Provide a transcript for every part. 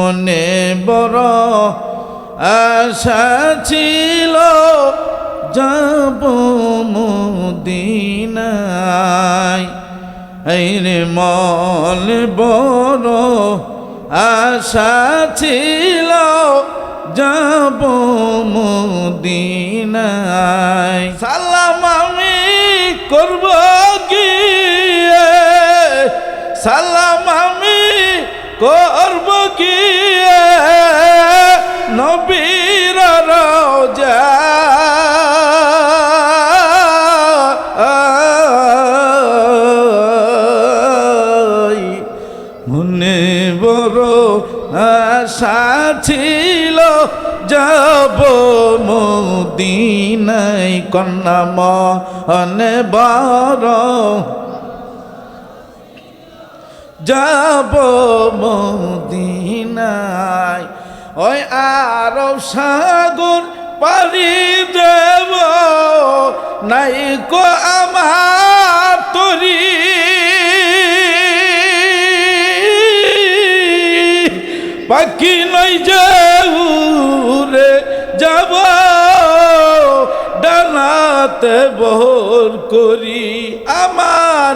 মনে বড় আশা ছিল, যাব মুদিনায়। রে মল বড় আশা ছিল, যাব মুদিনায়। সালাম আমি করব গিয়ে, সালাম আমি করব ছিল, যাব মুদিনাই কন্যা মনে বড় যাব মদিনায়, ওই আরব সাগর পারি দেব। নাই কো যাব ডানাতে বহর করি। আমার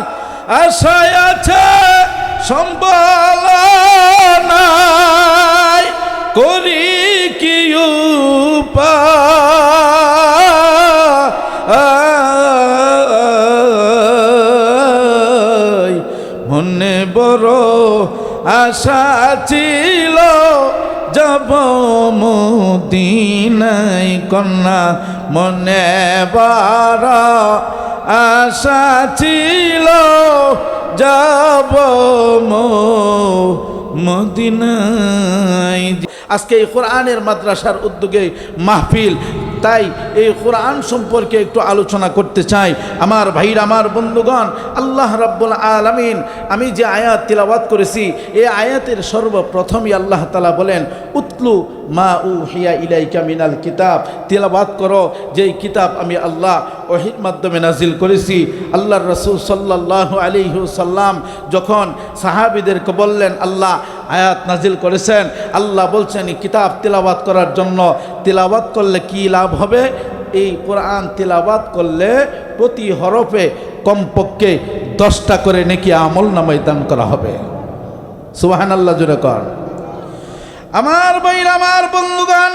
আশায় আছে সম্বল করি কি মনে বড় আশা ছিল যাব মুদিনাই কন্যা, মনে বার আশা ছিল যাব মদিনাই আজকে এই কোরআনের মাদ্রাসার উদ্যোগে মাহফিল তাই এই কোরআন সম্পর্কে একটু আলোচনা করতে চাই। আমার ভাইর, আমার বন্ধুগণ, আল্লাহ রাব্বুল আলামিন, আমি যে আয়াত তিলাওয়াত করেছি, এই আয়াতের সর্বপ্রথমই আল্লাহ তালা বলেন, উতলু মা উ হিয়া ইলাইকা মিনাল কিতাব। তিলাবাত করো, যেই কিতাব আমি আল্লাহ ওহির মাধ্যমে নাজিল করেছি। আল্লাহর রসুল সাল্লাহ আলিহু সাল্লাম যখন সাহাবিদেরকে বললেন, আল্লাহ আয়াত নাজিল করেছেন। আল্লাহ বলছেন কিতাব তিলাবাত করার জন্য তিলাবাত করলে কি লাভ হবে? এই কোরআন তিলাবাত করলে প্রতি হরফে কমপক্ষে দশটা করে নাকি আমল নামাই দান করা হবে। সুবাহান আল্লাহ জুড়ে কর। আমার বইর আমার বন্ধুগান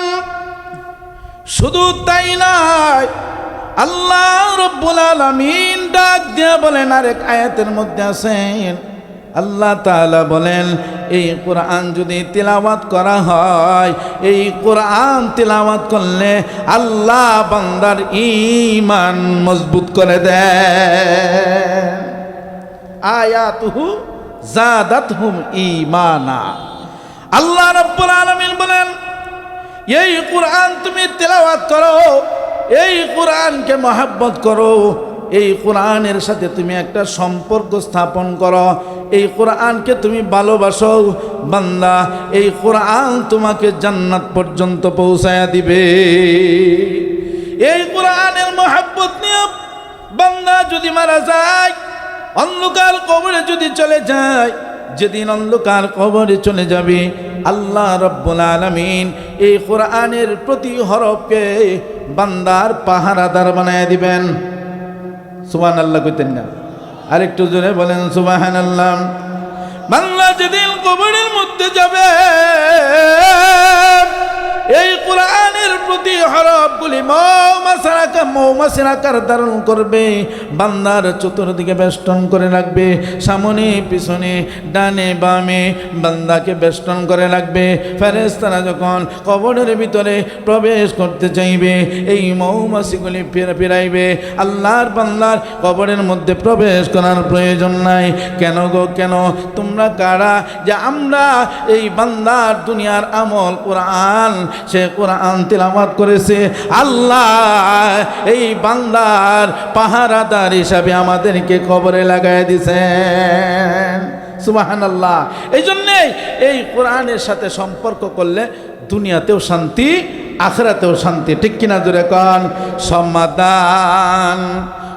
শুধু তাই নয়, আল্লাহ রব্বুল আলামিন ডাক দিয়ে বলেন, আরেক আয়াতের মধ্যে আছেন আল্লাহ তাআলা বলেন, এই কোরআন যদি তিলাওয়াত করা হয়, এই কোরআন তিলাওয়াত করলে আল্লাহ বান্দার ইমান মজবুত করে দেয় আয়াতুহু জাদাতহুম ঈমানা। আল্লাহ রব্বুল আলামিন বলেন, এই কোরআন তুমি তেলাওয়াত করো, এই কোরআনকে মহাব্বত করো। এই কোরআনের সাথে তুমি একটা সম্পর্ক স্থাপন করো। এই কোরআনকে তুমি ভালোবাসো। বান্দা, এই কোরআন তোমাকে জান্নাত পর্যন্ত পৌঁছায়া দিবে। এই কোরআনের মহাব্বত নিয়ে বান্দা যদি মারা যায়, অন্ধকার কবরে যদি চলে যায়, যেদিন অন্ধকার কবরে চলে যাবে, আল্লাহ রব্বুল আলমিন এই কোরআনের প্রতি হরফকে বান্দার পাহারাদার বানায় দিবেন। সুবান আল্লাহ কইতেন না। আরেকটু জোরে বলেন সুবাহান আল্লাহ বাংলা যেদিন কবরের মধ্যে যাবে এই কোরআনের প্রতি হরফগুলি মৌমাসারাকা মৌমাসির আকার ধারণ করবে, বান্দার চতুর্দিকে বেষ্টন করে রাখবে, সামনে, পিছনে, ডানে, বামে, বান্দাকে বেষ্টন করে রাখবে। ফেরেস্তারা যখন কবরের ভিতরে প্রবেশ করতে চাইবে, এই মৌমাছিগুলি ফেরা ফেরাইবে। আল্লাহর বান্দার কবরের মধ্যে প্রবেশ করার প্রয়োজন নাই। কেন গো, কেন? তোমরা কারা? যে আমরা এই বান্দার দুনিয়ার আমল কোরআন সে কোরআন তিলামাত করেছে। আল্লাহ এই বান্দার পাহারাদার হিসাবে আমাদেরকে কবরে লাগাই দিছেন। সুবাহান আল্লাহ এই জন্যেই এই কোরআনের সাথে সম্পর্ক করলে দুনিয়াতেও শান্তি, আখরাতেও শান্তি। ঠিক কিনা জোরে কন? সমাধান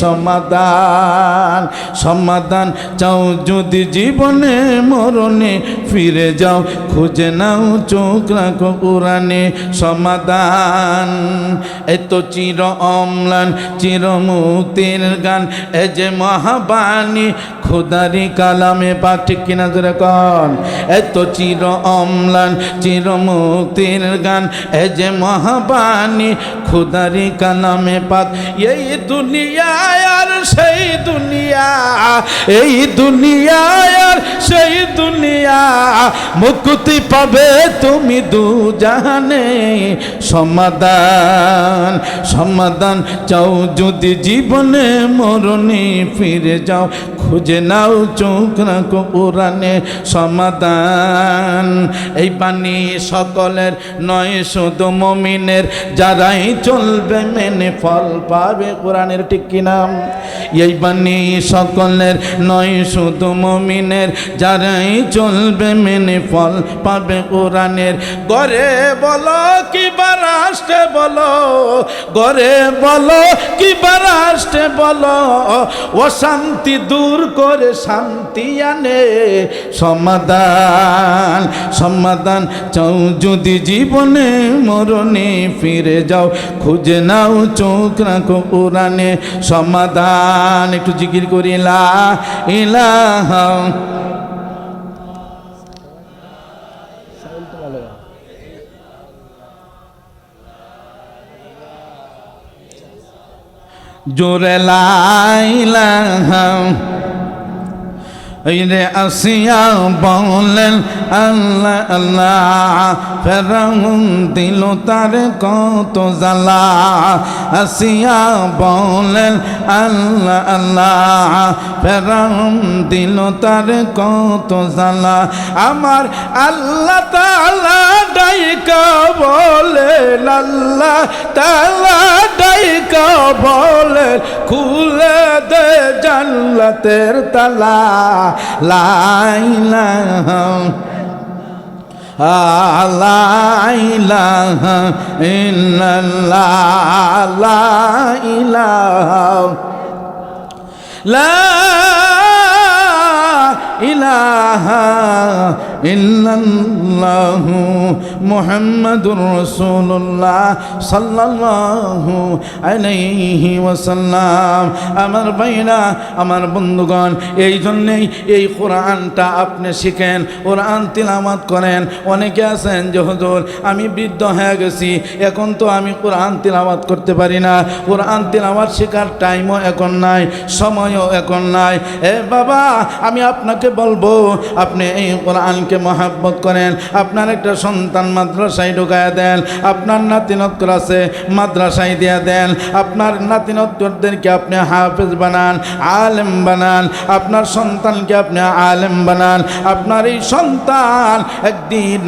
সমাধান সমাধান চাও যদি জীবনে মরণে ফিরে যাও, খুঁজে নাও, চোখ রাখো কোরআনে সমাধান। এত চির অম্লান, চির মুক্তির গান, এ যে মহাবাণী খুদারি কালামে পাক কিনা ধরে কন? এত চির অম্লান, চির মুক্তির গান, এ যে মহাবাণী, খুদারি কালামে পাক। এই দুনিয়া আর সেই দুনিয়া, এই দুনিয়া আর সেই দুনিয়া, মুক্তি পাবে তুমি দু জাহানে সমাধান সমাধান চাও যদি জীবনে, মরণে ফিরে যাও। খুঁজে নাও, চোখ রাখো কোরআনে সমাধান। এই বাণী সকলের নয়, শুধু মমিনের যারাই চলবে মেনে ফল পাবে। কোরআনের ঠিক কিনাম এই বাণী সকলের নয়, শুধু মমিনের যারাই চলবে মেনে ফল পাবে কোরআনের। গড়ে বলো কি বারাষ্টে বলো, গড়ে বলো কি বারাষ্টে বলো, অশান্তি দূর করে শান্তি আনে। সমাধান সমাধান চাও যদি জীবনে মরণে ফিরে যাও, খুঁজে নাও, চোখ রাখো পুরাণে সমাধান একটু জিকির করি, লা ইলাহা জোরে লাইলাহা রে আসিয়া বলেন আল্লাহ আল্লাহ, ফেরাউন দিল তার কত জ্বালা। আসিয়া বলেন আল্লাহ আল্লাহ, ফেরাউন দিল তার কত জ্বালা। আমার আল্লাহ তালা ডাইকা বলে আল্লাহ তালা ডাইকা বলে, খুলে দে জান্নাতের তালা লাইলা লাইলাহা ইল্লাল্লাহ লাইলাহা লা ইলাহা ইল্লাল্লাহু মুহাম্মাদুর রাসূলুল্লাহ সাল্লাল্লাহু আলাইহি ওয়াসাল্লাম। আমার ভাইরা, আমার বন্ধুগণ, এই জন্যেই এই কোরআনটা আপনি শিখেন, কোরআন তিলামাত করেন। অনেকে আছেন যে, হুজুর, আমি বৃদ্ধ হয়ে গেছি, এখন তো আমি কোরআন তিলামাত করতে পারি না। কোরআন তিলামাত শেখার টাইমও এখন নাই, সময়ও এখন নাই। এ বাবা, আমি আপনাকে বলব, আপনি এই কোরআনকে মহাব্বত করেন। আপনার একটা সন্তান মাদ্রাসায় ঢুকায় দেন, আপনার নাতিনত্তর আছে মাদ্রাসায় দিয়ে দেন, আপনার নাতিনত্তরদেরকে আপনি হাফেজ বানান, আলেম বানান, আপনার সন্তানকে আপনি আলেম বানান, আপনার এই সন্তান একদিন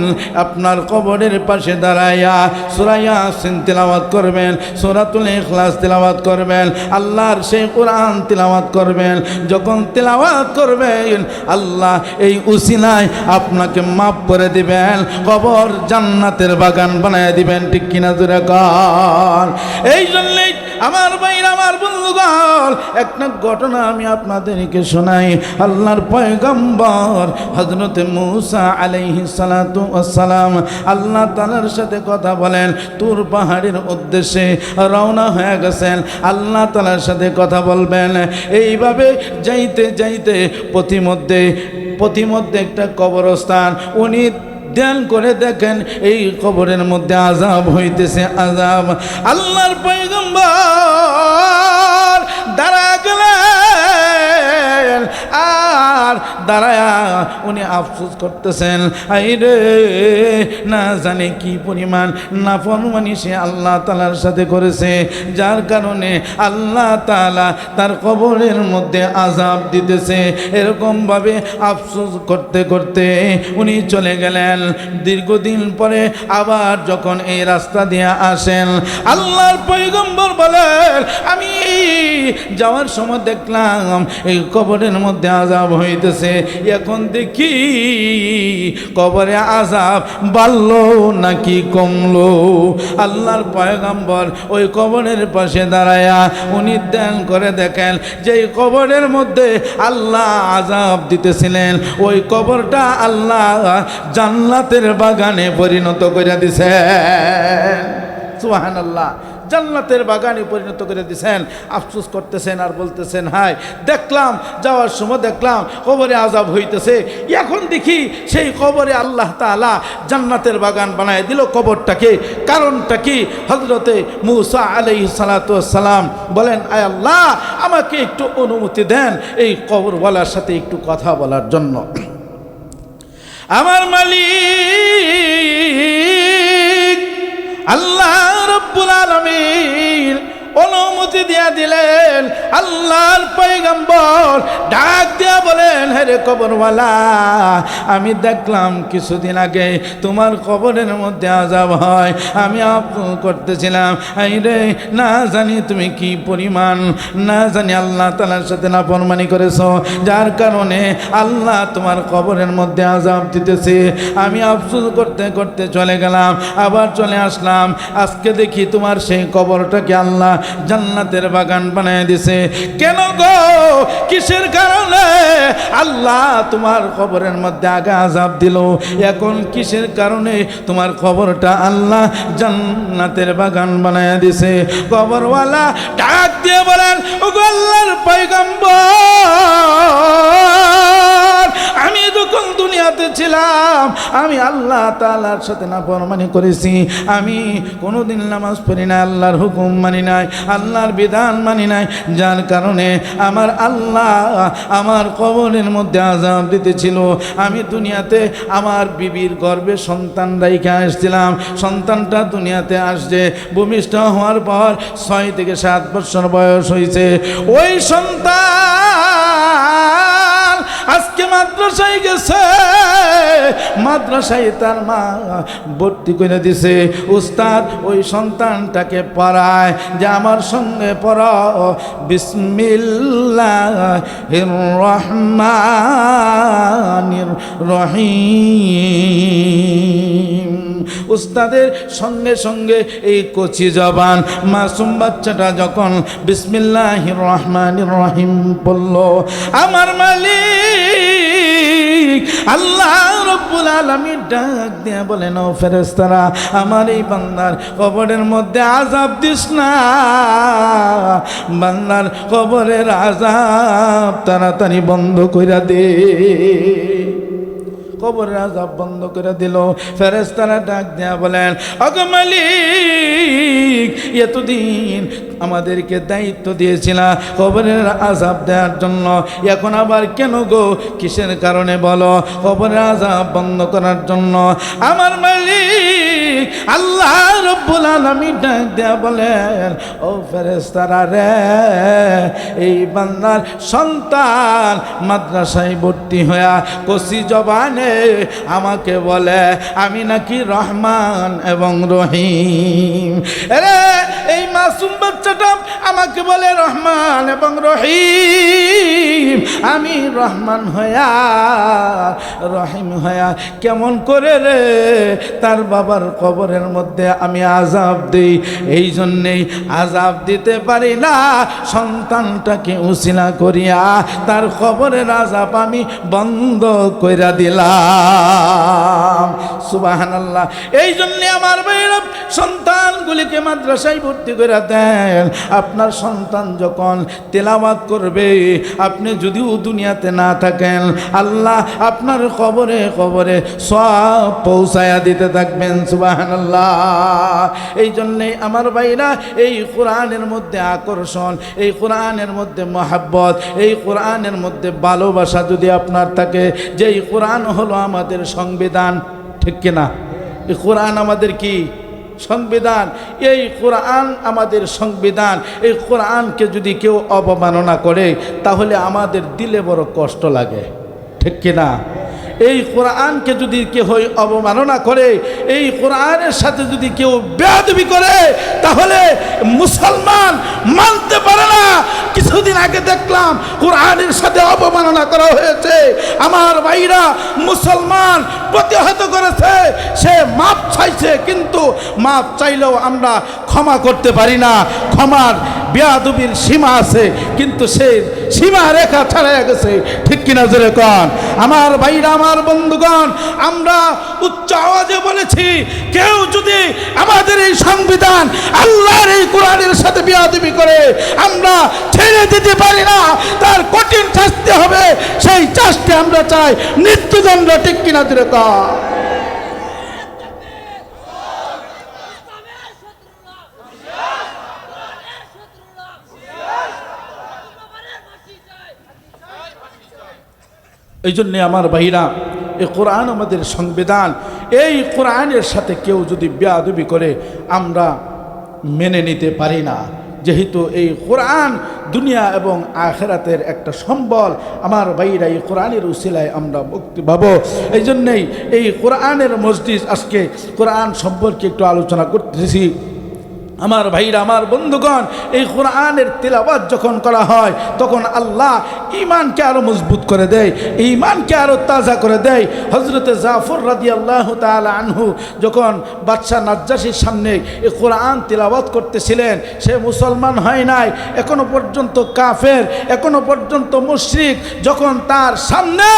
আপনার কবরের পাশে দাঁড়াইয়া সুরাইয়া সিন তিলাওয়াত করবেন, সুরাতুল ইখলাস তিলাওয়াত করবেন, আল্লাহর সেই কোরআন তিলাওয়াত করবেন। যখন তিলাওয়াত করবেন আল্লাহ এই উসিলায় আপনাকে মাফ করে দিবেন, কবর জান্নাতের বাগান বানায় দিবেন, ঠিক কিনা কর এই জন্যই আমার ভাইরা, আমার বন্ধুগণ, একটা ঘটনা আমি আপনাদেরকে শোনাই। আল্লাহর পয়গম্বর হজরতে মুসা আলাইহি সালাতু সালাম আল্লাহ তালার সাথে কথা বলেন। তুর পাহাড়ের উদ্দেশ্যে রওনা হয়ে গেছেন। আল্লাহ তালার সাথে কথা বলবেন। এইভাবে যাইতে যাইতে প্রতিমধ্যে প্রতিমধ্যে একটা কবরস্থান। উনি ধ্যান করে দেখেন, এই কবরের মধ্যে আজাব হইতেছে আজাব আল্লাহর পৈগম্বর দাঁড়া গেলেন। আর দাঁড়ায়া উনি আফসোস করতেছেন, আই রে, না জানে কি পরিমাণ না নাফরমানি সে আল্লাহ তালার সাথে করেছে, যার কারণে আল্লাহ তালা তার কবরের মধ্যে আজাব দিতেছে। এরকমভাবে আফসোস করতে করতে উনি চলে গেলেন। দীর্ঘদিন পরে আবার যখন এই রাস্তা দিয়ে আসেন, আল্লাহর পৈগম্বর বলেন, আমি যাওয়ার সময় দেখলাম এই কবরের মধ্যে আজাব হইতেছে। এখন দেখি কবরে আজাব বাড়লো নাকি কমলো। আল্লাহর পয়গম্বর ওই কবরের পাশে দাঁড়ায়া উনি ধ্যান করে দেখেন যে কবরের মধ্যে আল্লাহ আজাব দিতেছিলেন, ওই কবরটা আল্লাহ জান্নাতের বাগানে পরিণত করে দিছে সুহান আল্লাহ জান্নাতের বাগানে পরিণত করে দিছেন। আফসোস করতেছেন আর বলতেছেন হাই দেখলাম, যাওয়ার সময় দেখলাম কবরে আজাব হইতেছে। এখন দেখি সেই কবরে আল্লাহ তাআলা জান্নাতের বাগান বানায় দিল। কবরটাকে, কারণটা কি? হজরতে মুসা আলাই সালাম বলেন, আয় আল্লাহ, আমাকে একটু অনুমতি দেন এই কবরওয়ালার সাথে একটু কথা বলার জন্য। আমার মালিক আল্লাহ রব্বুল আলমিন অনুমতি দিয়া দিলেন। আল্লাহর পৈগম্বর ডাক দিয়া বলেন হেরে কবরওয়ালা, আমি দেখলাম কিছুদিন আগে তোমার কবরের মধ্যে আজাব হয়। আমি আফসোস করতেছিলাম। এই রে, না জানি তুমি কি পরিমাণ, না জানি আল্লাহ তালার সাথে না ফরমানি করেছ। যার কারণে আল্লাহ তোমার কবরের মধ্যে আজাব দিতেছে। আমি আফসোস করতে করতে চলে গেলাম, আবার চলে আসলাম। আজকে দেখি তোমার সেই কবরটাকে আল্লাহ জান্নাতের বাগান বানিয়ে দিছে। কেন গো? কিসের কারণে? আল্লাহ তোমার কবরের মধ্যে আগে আজাব দিল। এখন কিসের কারণে? তোমার খবরটা আল্লাহ জান্নাতের বাগান বানায় দিছে। কবরওয়ালা ডাক দিয়ে বলেন ও আল্লাহর পয়গম্বর! যখন দুনিয়াতে ছিলাম, আমি আল্লাহ তাআলার সাথে না ফরমানি করেছি। আমি কোনোদিন নামাজ পড়ি না আল্লাহর হুকুম মানি নাই, আল্লাহর বিধান মানি নাই, যার কারণে আমার আল্লাহ আমার কবরের মধ্যে আজাব দিতেছিল। আমি দুনিয়াতে আমার বিবির গর্বে সন্তান রাইখে আসছিলাম। সন্তানটা দুনিয়াতে আসছে। ভূমিষ্ঠ হওয়ার পর ছয় থেকে সাত বছর বয়স হয়েছে ওই সন্তান আজকে মাদ্রাসায় গেছে। মাদ্রাসায় তার মা ভর্তি করে দিছে। উস্তাদ, ওই সন্তানটাকে পড়ায়, যে আমার সঙ্গে পড়। বিসমিল্লাহ রহমানির রহিম। উস্তাদের সঙ্গে সঙ্গে এই কচি জবান মাসুম বাচ্চাটা যখন বিসমিল্লাহ রহমান রহিম বলল, আমার মালিক, আল্লাহ রব্বুল আলমী ডাক দিয়ে বলেন ও ফেরেস্তারা আমার এই বান্দার কবরের মধ্যে আজাব দিস না। বান্দার কবরের আজাব তাড়াতাড়ি বন্ধ কইরা দে। কবরের আজাব বন্ধ করে দিল। ফেরেস্তারা ডাক দেয়া বলেন আগমালিক মালিক, এতদিন আমাদেরকে দায়িত্ব দিয়েছিলাম কবরের আজাব দেওয়ার জন্য। এখন আবার কেন গো? কিসের কারণে বলো? কবরের আজাব বন্ধ করার জন্য। আমার মালিক আল্লাহ রব্বুল আলমী ডাক দেয়া বলেন, ও ফেরেস্তারা রে, এই বান্দার সন্তান মাদ্রাসায় ভর্তি হইয়া কষি জবানে আমাকে বলে, আমি নাকি রহমান এবং রহিম। রে এই মাসুম বাচ্চাটা আমাকে বলে, রহমান এবং রহিম, আমি রহমান হয়া রহিম হয়া কেমন করে রে তার বাবার কবরের মধ্যে আমি আজাব দিই। এই জন্যেই আজাব দিতে পারি না। সন্তানটাকে উসিলা করিয়া তার খবরের আজাব আমি বন্ধ কইরা দিলাম। সুবাহান আল্লাহ এই জন্যে আমার ভাইয়েরা, সন্তানগুলিকে মাদ্রাসায় ভর্তি করে দেন। আপনার সন্তান যখন তেলাওয়াত করবে, আপনি যদিও দুনিয়াতে না থাকেন, আল্লাহ আপনার খবরে খবরে সব পৌঁছায়া দিতে থাকবেন। সুবাহান এই জন্যে আমার ভাইরা, এই কোরআনের মধ্যে আকর্ষণ, এই কোরআনের মধ্যে মহাব্বত, এই কোরআনের মধ্যে ভালোবাসা যদি আপনার থাকে যে এই কোরআন হলো আমাদের সংবিধান, ঠিক কিনা এই কোরআন আমাদের কি? সংবিধান। এই কোরআন আমাদের সংবিধান। এই কোরআনকে যদি কেউ অবমাননা করে, তাহলে আমাদের দিলে বড় কষ্ট লাগে, ঠিক কিনা এই কোরআনকে যদি কেউ অবমাননা করে, এই কোরআনের সাথে যদি কেউ বেয়াদবি করে, তাহলে মুসলমান মানতে পারে না। কিছুদিন আগে দেখলাম কোরআনের সাথে অবমাননা করা হয়েছে। আমার ভাইরা মুসলমান প্রতিহত করেছে, সে মাপ চাইছে, কিন্তু মাপ চাইলেও আমরা ক্ষমা করতে পারি না। ক্ষমার বেয়াদবির সীমা আছে, কিন্তু সে সীমা রেখা ছাড়াই গেছে। ঠিক কিনা জোরে কন? আমার ভাইরা আমার বন্ধুগণ, আমরা উচ্চ আওয়াজে বলেছি, কেউ যদি আমাদের এই সংবিধান আল্লাহর এই কোরআনের সাথে বিয়াদবি করে আমরা ছেড়ে দিতে পারি না, তার কঠিন শাস্তি হবে, সেই চাষটি আমরা চাই। মৃত্যুদণ্ড ঠিক কিনা জোরে এই জন্যে আমার ভাইরা, এই কোরআন আমাদের সংবিধান, এই কোরআনের সাথে কেউ যদি বেয়াদবি করে, আমরা মেনে নিতে পারি না। যেহেতু এই কোরআন দুনিয়া এবং আখেরাতের একটা সম্বল, আমার ভাইরা এই কোরআনের উসিলায় আমরা মুক্তি পাবো। এই জন্যেই এই কোরআনের মসজিদ আজকে কোরআন সম্পর্কে একটু আলোচনা করতেছি। আমার ভাইরা, আমার বন্ধুগণ, এই কোরআনের তেলাবাদ যখন করা হয়, তখন আল্লাহ ইমানকে আরও মজবুত করে দেয় ইমানকে আরও তাজা করে দেয়। হজরতে জাফর রাদি আল্লাহ আনহু যখন বাদশাহ নাজ্জাসির সামনে এই কোরআন তেলাবাদ করতেছিলেন, সে মুসলমান হয় নাই, এখনও পর্যন্ত কাফের, এখনও পর্যন্ত মুশরিক। যখন তার সামনে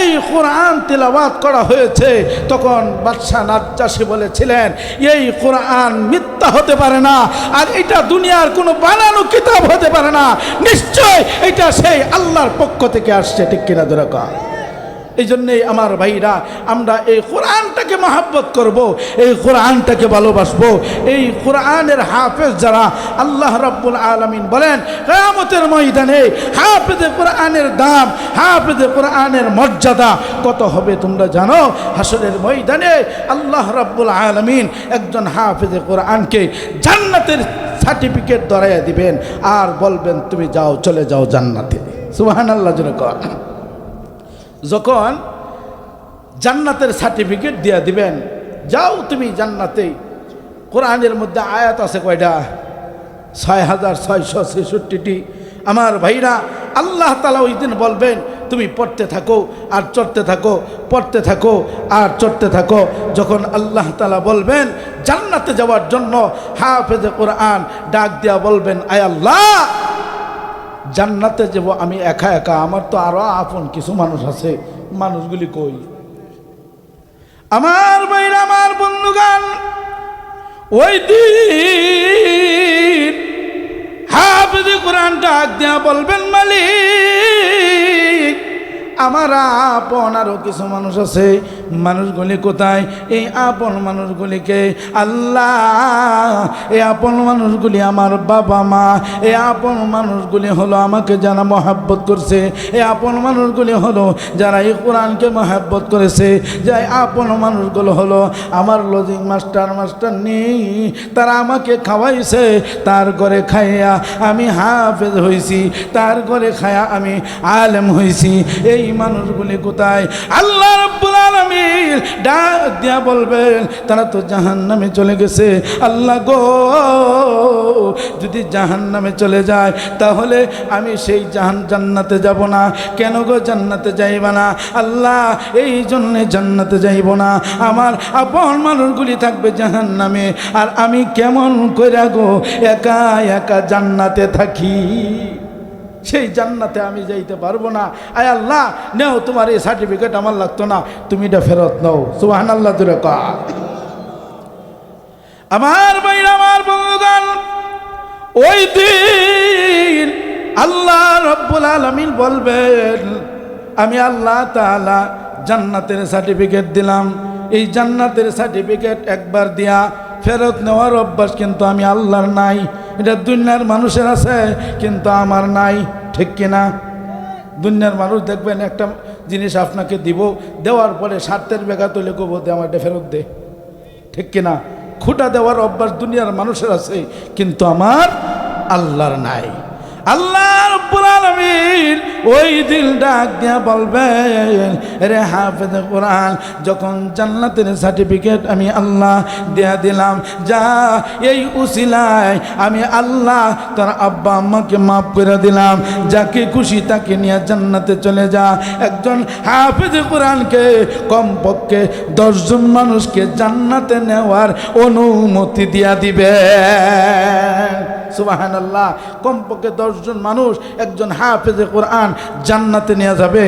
এই কোরআন তেলাবাদ করা হয়েছে, তখন বাদশাহ নাজ্জাসি বলেছিলেন, এই কোরআন মিথ্যা হতে পারে না, আর এটা দুনিয়ার কোনো বানানো কিতাব হতে পারে না। নিশ্চয় এটা সেই আল্লাহর পক্ষ থেকে আসছে, ঠিক কিনা দরকার? এই জন্যেই আমার ভাইরা, আমরা এই কোরআনটাকে মহাব্বত করব, এই কোরআনটাকে ভালোবাসবো। এই কোরআনের হাফেজ যারা, আল্লাহ রাব্বুল আলমিন বলেন, কেয়ামতের ময়দানে হাফেজে কোরআনের দাম, হাফেজে কোরআনের মর্যাদা কত হবে তোমরা জানো? হাসরের ময়দানে আল্লাহ রাব্বুল আলমিন একজন হাফেজে কোরআনকে জান্নাতের সার্টিফিকেট ধরাইয়া দিবেন। আর বলবেন, তুমি যাও, চলে যাও জান্নাতে। সুবাহান আল্লাহ জন্য যখন জান্নাতের সার্টিফিকেট দিয়ে দিবেন, যাও তুমি জান্নাতে। কোরআনের মধ্যে আয়াত আছে কয়টা? ছয় হাজার ছয়শো ছেষট্টিটি। আমার ভাইরা, আল্লাহ তালা ওই দিন বলবেন, তুমি পড়তে থাকো আর চড়তে থাকো, পড়তে থাকো আর চড়তে থাকো। যখন আল্লাহ তালা বলবেন, জান্নাতে যাওয়ার জন্য হাফেজে কোরআন ডাক দিয়া বলবেন, আয় আল্লাহ জান্নাতে যাব, আমি একা একা, আমার তো আরও আপন কিছু মানুষ আছে। মানুষগুলি কই? আমার বাইরে আমার বন্ধুগান ওই দিন হাফিজ কোরআন ডাক দিয়া বলবেন, মালিক, আমার আপন আরও কিছু মানুষ আছে। মানুষগুলি কোথায়? এই আপন মানুষগুলিকে আল্লাহ, এই আপন মানুষগুলি আমার বাবা মা, এই আপন মানুষগুলি হলো আমাকে যারা মহাব্বত করছে, এই আপন মানুষগুলি হলো যারা এই কোরআনকে মহাব্বত করেছে যাই আপন মানুষগুলো হলো আমার লজিং মাস্টার মাস্টার নেই তারা আমাকে খাওয়াইছে, তার ঘরে খাইয়া আমি হাফেজ হয়েছি তার ঘরে খায়া আমি আলেম হয়েছি এই মানুষগুলি কোথায়? আল্লাহ রব্বুল আলামিন ডাক দিয়া বলবেন, তারা তো জাহান নামে চলে গেছে। আল্লাহ গো, যদি জাহান নামে চলে যায়, তাহলে আমি সেই জাহান জান্নাতে যাব না। কেন গো জান্নাতে যাইব না? আল্লাহ, এই জন্যে জান্নাতে যাইব না। আমার আপন মানুষগুলি থাকবে জাহান নামে আর আমি কেমন করে গো, একা একা জান্নাতে থাকি? সেই জান্নাতে আমি যাইতে পারব না। আয় আল্লাহ, নেও তোমার এই সার্টিফিকেট আমার লাগতো না। তুমি এটা ফেরত নাও। সুবাহান আল্লাহ কা। আমার ভাই আমার বন্ধুগণ, ওই দিন আল্লাহ রব্বুল আলমিন বলবেন, আমি আল্লাহ তাআলা জান্নাতের সার্টিফিকেট দিলাম। এই জান্নাতের সার্টিফিকেট একবার দিয়া ফেরত নেওয়ার অভ্যাস কিন্তু আমি আল্লাহর নাই। এটা দুনিয়ার মানুষের আছে, কিন্তু আমার নাই। ঠিক কিনা? দুনিয়ার মানুষ দেখবেন একটা জিনিস আপনাকে দিব, দেওয়ার পরে স্বার্থের বেগা তুলে কবো দে আমার ফেরত দে। ঠিক কিনা? খুঁটা দেওয়ার অভ্যাস দুনিয়ার মানুষের আছে, কিন্তু আমার আল্লাহর নাই। আল্লাহ রব্বুল ওই দিল ডাক দিয়া বলবেন, রে হাফেজ কোরআন, যখন জান্নাতের সার্টিফিকেট আমি আল্লাহ দেয়া দিলাম, যা এই উসিলায় আমি আল্লাহ তোর আব্বা আম্মাকে মাফ করে দিলাম যাকে খুশি তাকে নিয়ে জান্নাতে চলে যা। একজন হাফেজ কোরআনকে কমপক্ষে দশজন মানুষকে জান্নাতে নেওয়ার অনুমতি দিয়া দিবে সুবাহান আল্লাহ কমপক্ষে দশজন মানুষ একজন হাফেজে কোরআন জান্নাতে নিয়ে যাবে।